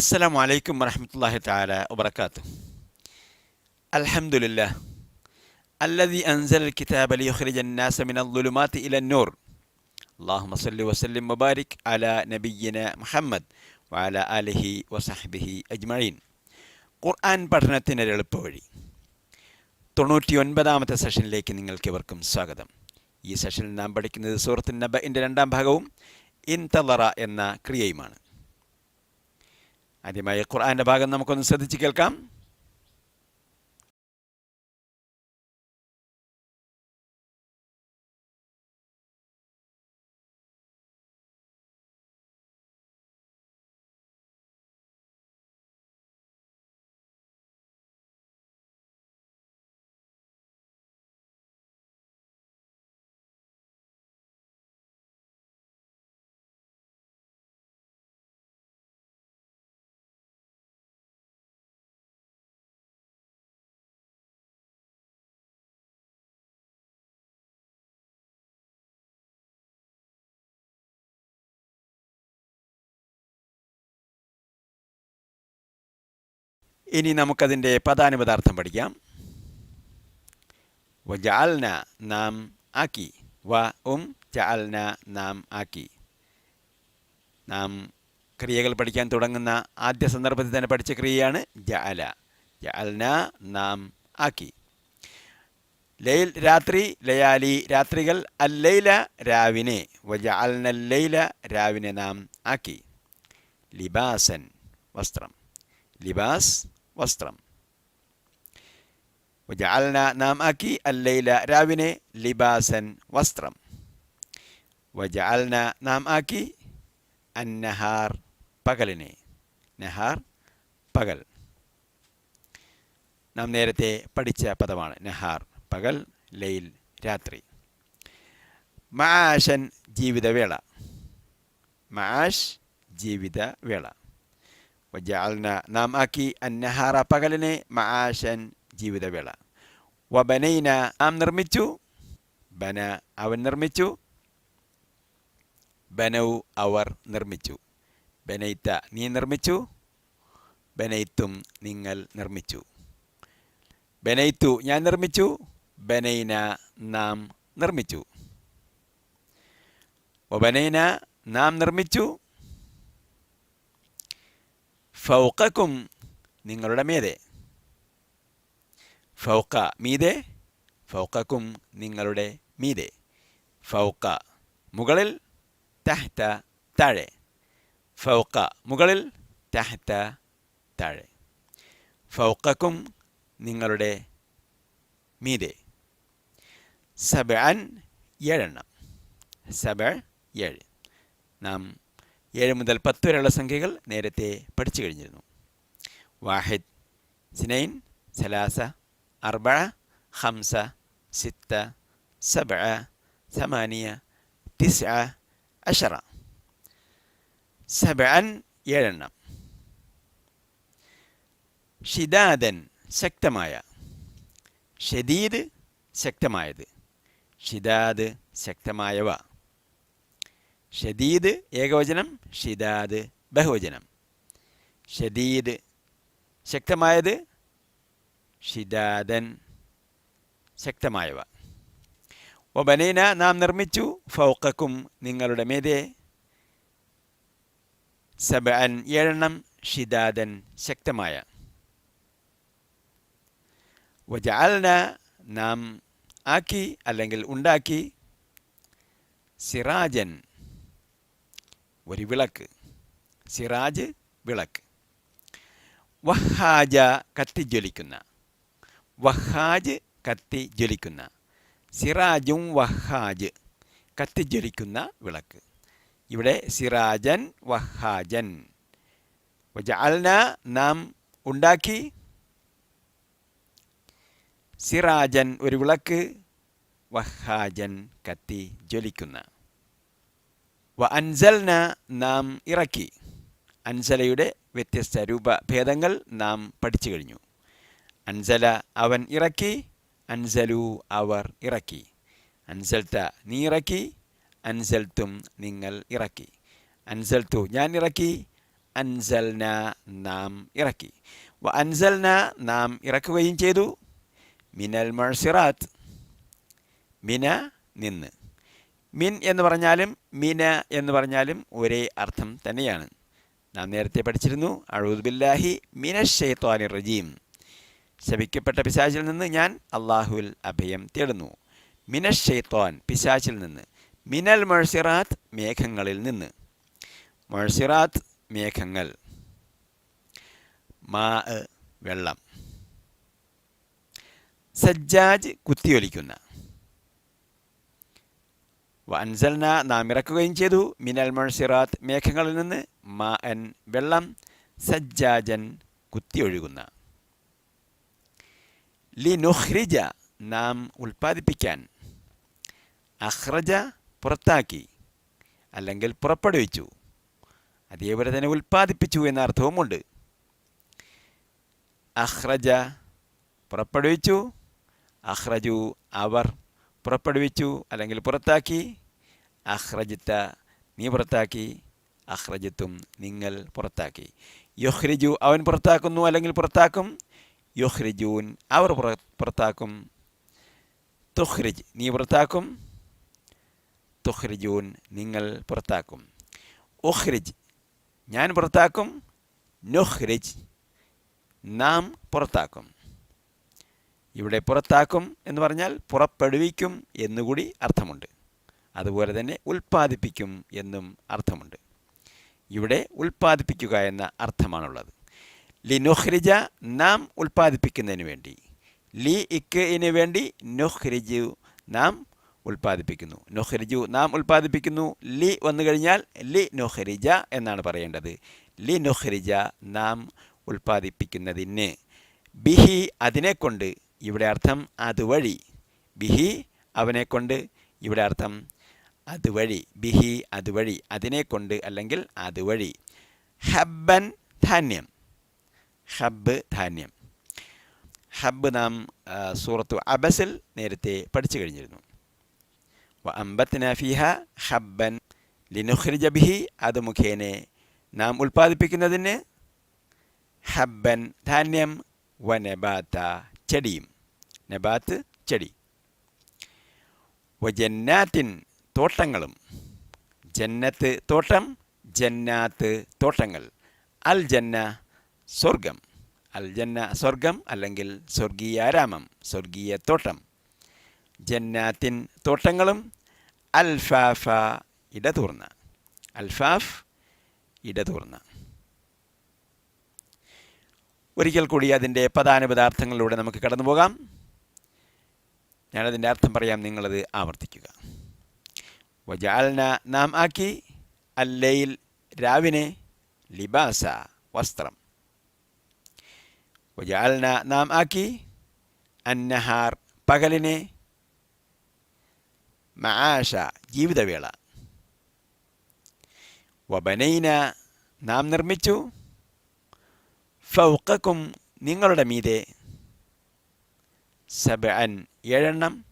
അസ്സലാം വലൈക്കും വറഹമത്തല്ലാഹി താല വബർക്കാത്ത് അൽഹമുല്ല അല്ലതി അൻസൽ കിതാബ് അലി യുഹ്രിജന്നാസ മിനൽ ദുലുമാത്തി ഇല നൂർ. അള്ളാഹുമ്മ സല്ലി വസല്ലിം മുബാരിക് അല നബിയിന മുഹമ്മദ് വാല അലിഹി വസഹബിഹി അജ്മഴീൻ ഖുർആൻ പഠനത്തിന്റെ എളുപ്പ വഴി തൊണ്ണൂറ്റി ഒൻപതാമത്തെ സെഷനിലേക്ക് നിങ്ങൾക്കിവർക്കും സ്വാഗതം. ഈ സെഷനിൽ നാം പഠിക്കുന്നത് സൂറത്തിൻ നബ എന്റെ രണ്ടാം ഭാഗവും ഇൻ തലറ എന്ന ക്രിയയുമാണ്. ആദ്യമായി ഖുർആന്റെ ഭാഗം നമുക്കൊന്ന് ശ്രദ്ധിച്ച് കേൾക്കാം. ഇനി നമുക്കതിന്റെ പദാനുപദാർത്ഥം പഠിക്കാം. വജാൽന നാം ആക്കി. വ ഉം ജാൽന നാം ആക്കി. നാം ക്രിയകൾ പഠിക്കാൻ തുടങ്ങുന്ന ആദ്യ സന്ദർഭത്തിൽ തന്നെ പഠിച്ച ക്രിയയാണ് ജാല. ജാൽന നാം ആക്കി. ലൈൽ രാത്രി ലയാലി രാത്രികൾ അല്ലൈല രാവിനെ. വജാൽന ലൈല രാവിനെ നാം ആക്കി. ലിബാസൻ വസ്ത്രം. ലിബാസ് വസ്ത്രം. ജാൽന നാം ആക്കി അല്ലൈല രാവിനെ ലിബാസൻ വസ്ത്രം. വജാൽന നാം ആക്കി അന്നഹാർ പകലിനെ. നഹാർ പകൽ. നാം നേരത്തെ പഠിച്ച പദമാണ് നഹാർ പകൽ ലൈൽ രാത്രി. മാഷൻ ജീവിതവേള. മാഷ് ജീവിതവേള. വജാൽന നാം ആക്കി അന്നഹാറ പകലിനെ മആഷൻ ജീവിതവേള വബനൈന നാം നിർമ്മിച്ചു ബന അവൻ നിർമ്മിച്ചു ബനൗ അവർ നിർമ്മിച്ചു ബനൈത്ത നീ നിർമ്മിച്ചു ബനൈത്തും നിങ്ങൾ നിർമ്മിച്ചു ബനൈത്തു ഞാൻ നിർമ്മിച്ചു ബനൈന നാം നിർമ്മിച്ചു വബനൈന നാം നിർമ്മിച്ചു ഫൗക്കും നിങ്ങളുടെ മീതെ. ഫൗക്ക മീതെ ഫൗക്കും നിങ്ങളുടെ മീതെ. ഫൗക്ക മുകളിൽ തഹ്ത താഴെ. ഫൗക്ക മുകളിൽ തഹ്ത താഴെ. ഫൗക്കും നിങ്ങളുടെ മീതെ. സബൻ ഏഴെണ്ണം. സബ ഏഴ്. നാം ഏഴ് മുതൽ പത്ത് വരെയുള്ള സംഖ്യകൾ നേരത്തെ പഠിച്ചു കഴിഞ്ഞിരുന്നു. വാഹിദ് സിനൈൻ സലാസ അർബ ഹംസ സിത്ത സബ സമാനിയ തിസ അഷറ സബൻ ഏഴെണ്ണം. ഷിദാദൻ ശക്തമായ. ഷദീദ് ശക്തമായത്. ഷിദാദ് ശക്തമായവ. ഷദീദ് ഏകവചനം ഷിദാദ് ബഹുവചനം. ഷദീദ് ശക്തമായത് ഷിദാദൻ ശക്തമായവ. ഒബനീന നാം നിർമ്മിച്ചു ഫൗക്കക്കും നിങ്ങളുടെ മേതെ. സബൻ ഏഴെണ്ണം ഷിദാദൻ ശക്തമായ. വജാൽന നാം ആക്കി അല്ലെങ്കിൽ ഉണ്ടാക്കി. സിറാജൻ ഒരു വിളക്ക് സിറാജ് വിളക്ക്. വഹാജ കത്തി ജ്വലിക്കുന്ന. വഹാജ് കത്തി ജ്വലിക്കുന്ന. സിറാജും വഹാജ് കത്തി ജ്വലിക്കുന്ന വിളക്ക്. ഇവിടെ സിറാജൻ വഹാജൻ. വജാൽന നാം ഉണ്ടാക്കി. സിറാജൻ ഒരു വിളക്ക് വഹാജൻ കത്തി ജ്വലിക്കുന്ന. വ അൻസൽന നാം ഇറക്കി. അൻസലയുടെ വ്യത്യസ്ത രൂപ ഭേദങ്ങൾ നാം പഠിച്ചു കഴിഞ്ഞു. അൻസല അവൻ ഇറക്കി അൻസലു അവർ ഇറക്കി. അൻസൽത്ത നീ ഇറക്കി അൻസൽത്തും നിങ്ങൾ ഇറക്കി. അൻസൽത്തു ഞാൻ ഇറക്കി അൻസൽന നാം ഇറക്കി. അൻസൽന നാം ഇറക്കുകയും ചെയ്തു. മിനൽ മഴ്സിറാത്ത് മിന നിന്ന്. മിൻ എന്ന് പറഞ്ഞാലും മിന എന്ന് പറഞ്ഞാലും ഒരേ അർത്ഥം തന്നെയാണ്. നാം നേരത്തെ പഠിച്ചിരുന്നു അഴൂദ്ബില്ലാഹി മിനഷെയ്ത്വാനി റജീം. ശപിക്കപ്പെട്ട പിശാചിൽ നിന്ന് ഞാൻ അള്ളാഹുവിൽ അഭയം തേടുന്നു. മിനഷെയ്ത്വാൻ പിശാചിൽ നിന്ന് മിനൽ മഴ്സിറാത്ത് മേഘങ്ങളിൽ നിന്ന്. മഴ്സിറാത്ത് മേഘങ്ങൾ മാ വെള്ളം. സജ്ജാജ് കുത്തിയൊലിക്കുന്ന അൻസൽന നാം ഇറക്കുകയും ചെയ്തു. മിനൽ മൺസിറാത്ത് മേഘങ്ങളിൽ നിന്ന് മാ അൻ വെള്ളം സജ്ജാജൻ കുത്തിയൊഴുകുന്ന ലി നുഹ്രിജ നാം ഉൽപ്പാദിപ്പിക്കാൻ അഹ്റജ പുറത്താക്കി അല്ലെങ്കിൽ പുറപ്പെടുവിച്ചു. അതേപോലെ തന്നെ ഉൽപ്പാദിപ്പിച്ചു എന്ന അർത്ഥവുമുണ്ട്. അഹ്റജ പുറപ്പെടുവിച്ചു. അഹ്റജു അവർ പുറപ്പെടുവിച്ചു അല്ലെങ്കിൽ പുറത്താക്കി. അഹ്റജിത്ത നീ പുറത്താക്കി. അഹ്റജിത്തും നിങ്ങൾ പുറത്താക്കി. യൊഹ്രിജു അവൻ പുറത്താക്കുന്നു അല്ലെങ്കിൽ പുറത്താക്കും. യൊഹ്രിജൂൻ അവർ പുറ പുറത്താക്കും. തുഹ്രിജ് നീ പുറത്താക്കും. തുഹ്രിജൂൻ നിങ്ങൾ പുറത്താക്കും. ഉഹ്രിജ് ഞാൻ പുറത്താക്കും. നുഹ്രിജ് നാം പുറത്താക്കും. ഇവിടെ പുറത്താക്കും എന്ന് പറഞ്ഞാൽ പുറപ്പെടുവിക്കും എന്നുകൂടി അർത്ഥമുണ്ട്. അതുപോലെ തന്നെ ഉൽപ്പാദിപ്പിക്കും എന്നും അർത്ഥമുണ്ട്. ഇവിടെ ഉൽപ്പാദിപ്പിക്കുക എന്ന അർത്ഥമാണുള്ളത്. ലി നുഹ്രിജ നാം ഉൽപ്പാദിപ്പിക്കുന്നതിന് വേണ്ടി. ലി ഇക്കിന് വേണ്ടി നുഹ്രിജു നാം ഉൽപ്പാദിപ്പിക്കുന്നു. നൊഹരിജു നാം ഉൽപ്പാദിപ്പിക്കുന്നു. ലി വന്നു കഴിഞ്ഞാൽ ലി നൊഹരിജ എന്നാണ് പറയേണ്ടത്. ലി നൊഹരിജ നാം ഉൽപ്പാദിപ്പിക്കുന്നതിന്. ബിഹി അതിനെക്കൊണ്ട് ഇവിടെ അർത്ഥം അതുവഴി. ബിഹി അവനെക്കൊണ്ട് ഇവിടെ അർത്ഥം അതുവഴി. ബിഹി അതുവഴി. അതിനെക്കൊണ്ട് അല്ലെങ്കിൽ അതുവഴി. ഹബ്ബൻ ധാന്യം. ഹബ്ബ് ധാന്യം. ഹബ്ബ് നാം സൂറത്തു അബസിൽ നേരത്തെ പഠിച്ചു കഴിഞ്ഞിരുന്നു. അമ്പത്തിന ഹബ്ബൻ ലിനുഖ്രിജ ബിഹി. അത് മുഖേനെ നാം ഉൽപ്പാദിപ്പിക്കുന്നതിന് ഹബ്ബൻ ധാന്യം വനബാത്ത നബാത്ത ചെടിയും. നബാത്ത് ചെടി. ജന്നാത്തിൻ തോട്ടങ്ങളും. ജന്നത്ത് തോട്ടം ജന്നാത്ത് തോട്ടങ്ങൾ. അൽ ജന്ന സ്വർഗം. അൽ ജന്ന സ്വർഗം അല്ലെങ്കിൽ സ്വർഗീയാരാമം സ്വർഗീയ തോട്ടം. ജന്നാത്തിൻ തോട്ടങ്ങളും അൽഫാഫ ഇടതൂർന്ന. അൽഫാഫ് ഇടതൂർന്ന. ഒരിക്കൽ കൂടി അതിന്റെ പ്രധാന പദാർത്ഥങ്ങളിലൂടെ നമുക്ക് കടന്നു പോകാം. ഞാനതിന്റെ അർത്ഥം പറയാം നിങ്ങളത് ആവർത്തിക്കുക. വജാൽന നാം ആക്കി അല്ലയിൽ രാവിനെ ലിബാസ വസ്ത്രം. വജാൽന നാം ആക്കി അന്നഹാർ പകലിനെ മആഷ ജീവിതവേള. വബനൈന നാം നിർമ്മിച്ചു ഫൗക്കക്കും നിങ്ങളുടെ മീതെ. സബഅൻ ഏഴെണ്ണം.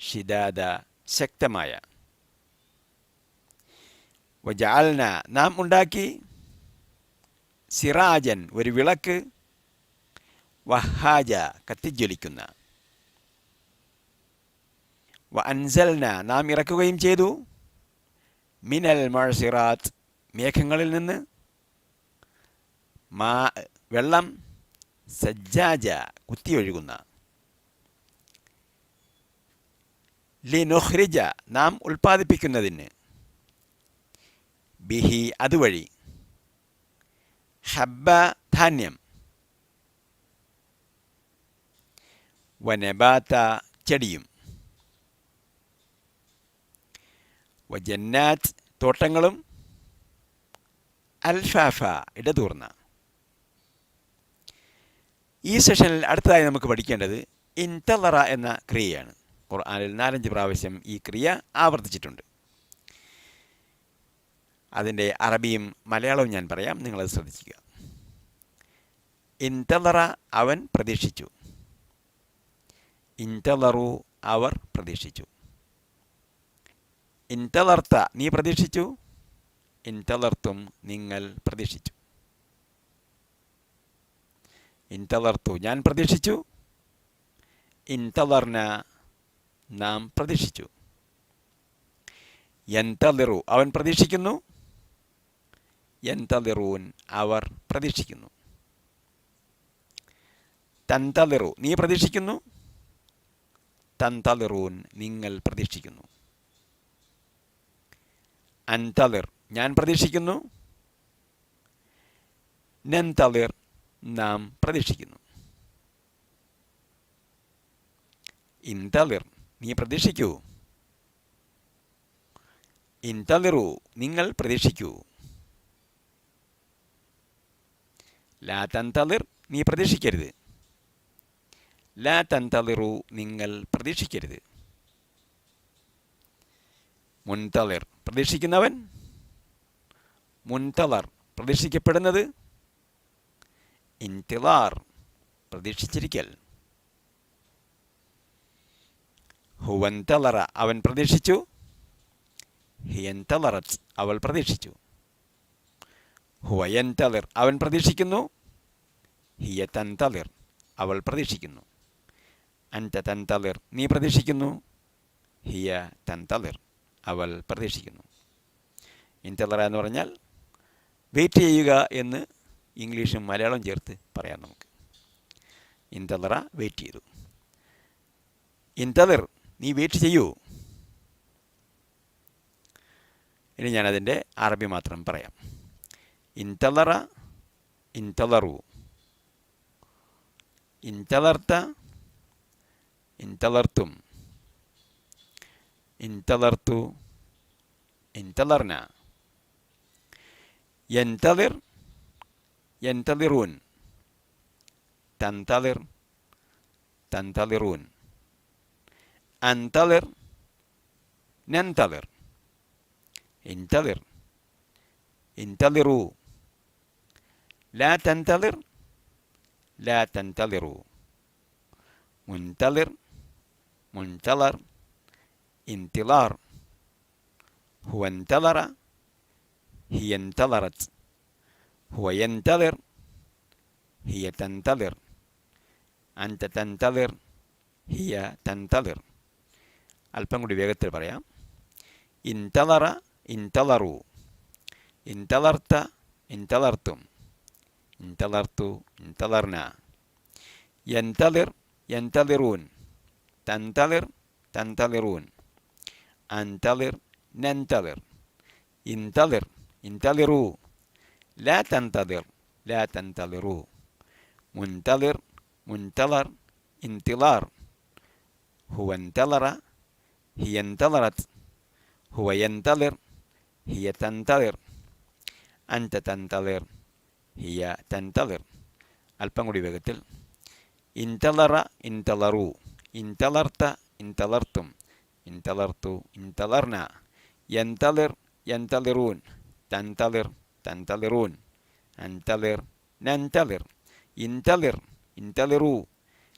ഷിദാദ ശക്തമായ. വജാൽന നാം ഉണ്ടാക്കി. സിറാജൻ ഒരു വിളക്ക്. വഹാജ കത്തിജ്വലിക്കുന്ന. വ അൻസൽന നാം ഇറക്കുകയും ചെയ്തു. മിനൽ മഴസിറാത്ത് മേഘങ്ങളിൽ നിന്ന്. മാ വെള്ളം സജ്ജാജ കുത്തിയൊഴുകുന്ന ലിനുഹ്രിജ നാം ഉൽപ്പാദിപ്പിക്കുന്നതിന്. ബിഹി അതുവഴി. ഹബ്ബ ധാന്യം. വനബാത്ത ചെടിയും. വജന്നാറ്റ് തോട്ടങ്ങളും അൽഫാഫ ഇടതൂർന്ന. ഈ സെഷനിൽ അടുത്തതായി നമുക്ക് പഠിക്കേണ്ടത് ഇൻതലറ എന്ന ക്രിയയാണ്. ഖുർആാനിൽ നാലഞ്ച് പ്രാവശ്യം ഈ ക്രിയ ആവർത്തിച്ചിട്ടുണ്ട്. അതിന്റെ അറബിയും മലയാളവും ഞാൻ പറയാം. നിങ്ങളത് ശ്രദ്ധിക്കുക ഇൻതലറ അവൻ പ്രതീക്ഷിച്ചു. ഇൻതലറു അവർ പ്രതീക്ഷിച്ചു. ഇൻതലർത്ത നീ പ്രതീക്ഷിച്ചു? ഇൻതളർത്തും നിങ്ങൾ പ്രതീക്ഷിച്ചു. ഇൻതളർത്തു. ഞാൻ പ്രതീക്ഷിച്ചു. ഇൻതളർന നാം പ്രതീക്ഷിച്ചു. എന്തളിറു അവൻ പ്രതീക്ഷിക്കുന്നു. എന്തളിറൂൻ അവർ പ്രതീക്ഷിക്കുന്നു. തന്തളിറു നീ പ്രതീക്ഷിക്കുന്നു. തന്തളിറൂൻ നിങ്ങൾ പ്രതീക്ഷിക്കുന്നു. അൻതളിർ. ഞാൻ പ്രതീക്ഷിക്കുന്നു. നന്തളിർ നാം പ്രതീക്ഷിക്കുന്നു. ഇന്തളിർ നീ പ്രതീക്ഷിക്കൂ. ഇന്തളിറു നിങ്ങൾ പ്രതീക്ഷിക്കൂ. ലാ നീ പ്രതീക്ഷിക്കരുത്. ലാ നിങ്ങൾ പ്രതീക്ഷിക്കരുത്. മുൻതളിർ പ്രതീക്ഷിക്കുന്നവൻ? മുൻതളർ പ്രതീക്ഷിക്കപ്പെടുന്നത്? ഇൻതിളാർ പ്രതീക്ഷിച്ചിരിക്കൽ. ഹുവന്തലറ അവൻ പ്രതീക്ഷിച്ചു. ഹിയന്തളറത്ത് അവൾ പ്രതീക്ഷിച്ചു. ഹുവയന്തളിർ അവൻ പ്രതീക്ഷിക്കുന്നു. ഹിയ തളിർ അവൾ പ്രതീക്ഷിക്കുന്നു. അൻത തളിർ നീ പ്രതീക്ഷിക്കുന്നു. ഹിയ തന്തളിർ അവൾ പ്രതീക്ഷിക്കുന്നു. ഇൻതലറ എന്ന് പറഞ്ഞാൽ വെയിറ്റ് ചെയ്യുക എന്ന് ഇംഗ്ലീഷും മലയാളം ചേർത്ത് പറയാം നമുക്ക്. ഇന്തലറ വെയിറ്റ് ചെയ്തു. ഇന്തലർ നീ വെയിറ്റ് ചെയ്യൂ. ഇനി ഞാനതിന്റെ അറബി മാത്രം പറയാം. ഇന്തലറ ഇന്തലറു ഇന്തലർത്ത ഇന്തലർത്തും ഇന്തലർത്തു ഇന്തലർന എന്തലർ ينتظرون. تنتظر تنتظرون. أنتظر ننتظر. انتظر انتظروا. لا تنتظر لا تنتظروا. منتظر منتظر. انتظار. هو انتظر هي انتظرت. هو ينتظر هي تنتظر أنت تنتظر هي تنتظر അല്പം കൂടി വേഗത്തിൽ പറയാം ഇൻതളറ ഇൻതളറു ഇൻതളർത്ത ഇൻതളർത്തും ഇൻതളർത്തു ഇൻതളർന യന്തളിർ യന്തളിറൂൻ തന്തളിർ തന്തളിറൂൻ അന്തളിർ നന്തളിർ ഇൻതളിർ انتظروا لا تنتظر لا تنتظروه منتظر منتظر انتظار. هو انتظر هي انتظرت. هو ينتظر هي تنتظر. أنت تنتظر هي تنتظر. البنغولي بقتل انتظر انتظروا. انتظرت انتظرتم. انتظرت انتظرنا. ينتظر ينتظرون. تنتظر تنتظرون. انتظر. ننتظر. انتظر. انتظروا.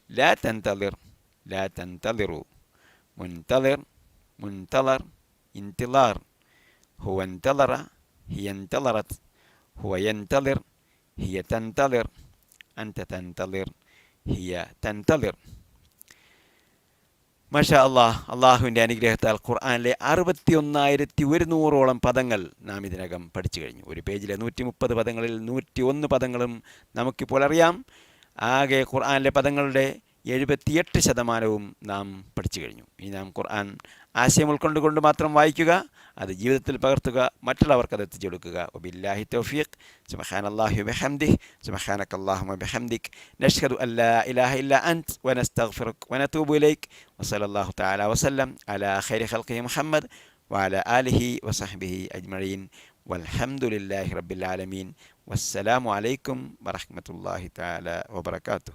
لا تنتظر. لا تنتظروا. منتظر. منتظر. انتظار. هو انتظر. هي انتظرت. هو ينتظر. هي تنتظر. أنت تنتظر. هي تنتظر. മഷാ അള്ളാഹ് അള്ളാഹുവിന്റെ അനുഗ്രഹത്താൽ ഖുർആാനിലെ അറുപത്തി ഒന്നായിരത്തി ഒരുന്നൂറോളം പദങ്ങൾ നാം ഇതിനകം പഠിച്ചു കഴിഞ്ഞു. ഒരു പേജിലെ നൂറ്റി മുപ്പത് പദങ്ങളിൽ നൂറ്റി ഒന്ന് പദങ്ങളും നമുക്കിപ്പോൾ അറിയാം. ആകെ ഖുർആാനിലെ പദങ്ങളുടെ എഴുപത്തിയെട്ട് ശതമാനവും നാം പഠിച്ചു കഴിഞ്ഞു. ഇനി നാം ഖുർആൻ ആശയം ഉൾക്കൊണ്ടുകൊണ്ട് മാത്രം വായിക്കുക. അത് ജീവിതത്തിൽ പകർത്തുക മറ്റുള്ളവർക്ക് അത് എത്തിച്ചു കൊടുക്കുക ഒബില്ലാഹി തൗഫീഖ് സുബഹാൻ അള്ളാഹു ബെഹംദിഹ് സുബഹാനക് അള്ളാഹു ബെഹംദിക് നഷ്ഹദു അല്ലാ ഇലാഹ ഇല്ല അൻത് വനസ്തഗ്ഫിറുക് വനതൂബു ഇലൈക് വസല്ലല്ലാഹു തആല വസല്ലം അലാ ഖൈരി ഖൽഖി മുഹമ്മദ് وعلى آله وصحبه أجمعين والحمد لله رب العالمين والسلام عليكم ورحمة الله تعالى وبركاته